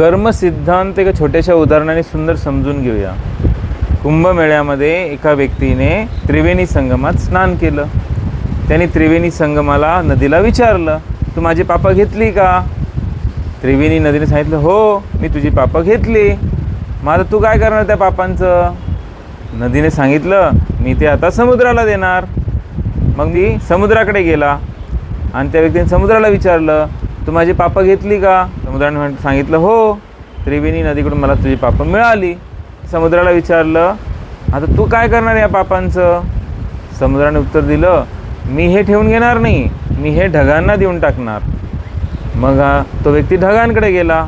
कर्मसिद्धांत एका छोट्याशा उदाहरणाने सुंदर समजून घेऊया. कुंभमेळ्यामध्ये एका व्यक्तीने त्रिवेणी संगमात स्नान केलं. त्याने त्रिवेणी संगमाला नदीला विचारलं तू माझी पापा घेतली का? त्रिवेणी नदीने सांगितलं हो मी तुझी पापा घेतली. मग आता तू काय करणार त्या पापांचं? नदीने सांगितलं मी ते आता समुद्राला देणार. मग मी समुद्राकडे गेला आणि त्या व्यक्तीने समुद्राला विचारलं तू माझी पापं घेतली का? समुद्राने म्हण सांगितलं हो. त्रिवेणी नदीकडून मला तुझी पापं मिळाली. समुद्राला विचारलं आता तू काय करणार या पापांचं? समुद्राने उत्तर दिलं मी हे ठेवून घेणार नाही. मी हे ढगांना देऊन टाकणार. मग तो व्यक्ती ढगांकडे गेला.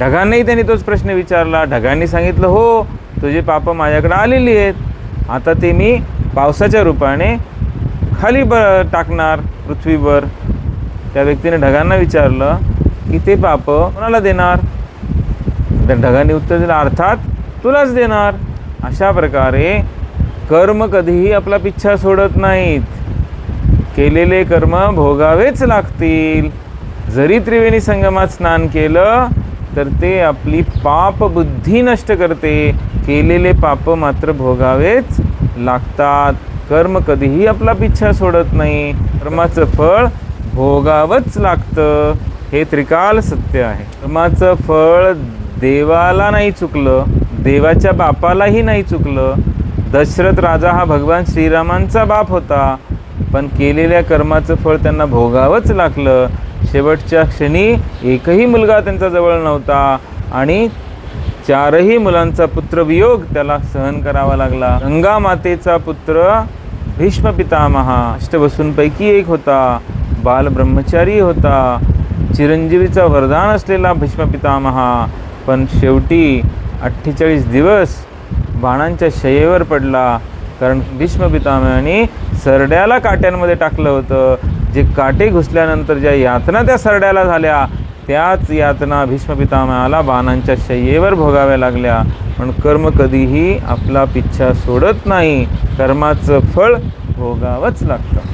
ढगांनाही त्यांनी तोच प्रश्न विचारला. ढगांनी सांगितलं हो तुझी पापं माझ्याकडे आलेली आहेत. आता ते मी पावसाच्या रूपाने खाली ब टाकणार पृथ्वीवर. त्या व्यक्तीने ढगांना विचारलं की ते पाप कोणाला देणार? त्या ढगांनी उत्तर दिलं अर्थात तुलाच देणार. अशा प्रकारे कर्म कधीही आपला पिच्छा सोडत नाहीत. केलेले कर्म भोगावेच लागतील. जरी त्रिवेणी संगमात स्नान केलं तर ते आपली पाप बुद्धी नष्ट करते. केलेले पाप मात्र भोगावेच लागतात. कर्म कधीही आपला पिच्छा सोडत नाही. कर्माचं फळ भोगावंच लागतं. हे त्रिकाल सत्य आहे. कर्माचं फळ देवाला नाही चुकलं देवाच्या बापालाही नाही चुकलं. दशरथ राजा हा भगवान श्रीरामांचा बाप होता. पण केलेल्या कर्माचं फळ त्यांना भोगावंच लागलं. शेवटच्या क्षणी एकही मुलगा त्यांचा जवळ नव्हता आणि चारही मुलांचा पुत्रवियोग त्याला सहन करावा लागला. गंगा मातेचा पुत्र भीष्म पितामहा अष्टवसूंपैकी एक होता. बाल ब्रह्मचारी होता. चिरंजीवीचा वरदान असलेला भीष्म पितामहा पण शेवटी अठ्ठेचाळीस दिवस बाणांच्या शयेवर पडला. कारण भीष्म पितामहाने सरड्याला काट्यांमध्ये टाकलं होतं. जे काटे घुसल्यानंतर ज्या यातना त्या सरड्याला झाल्या त्याच यातना भीष्म पितामहाला बाणांच्या शय्येवर भोगाव्या लागल्या. पण कर्म कधीही आपला पिच्छा सोडत नाही. कर्माचं फळ भोगावंच लागतं.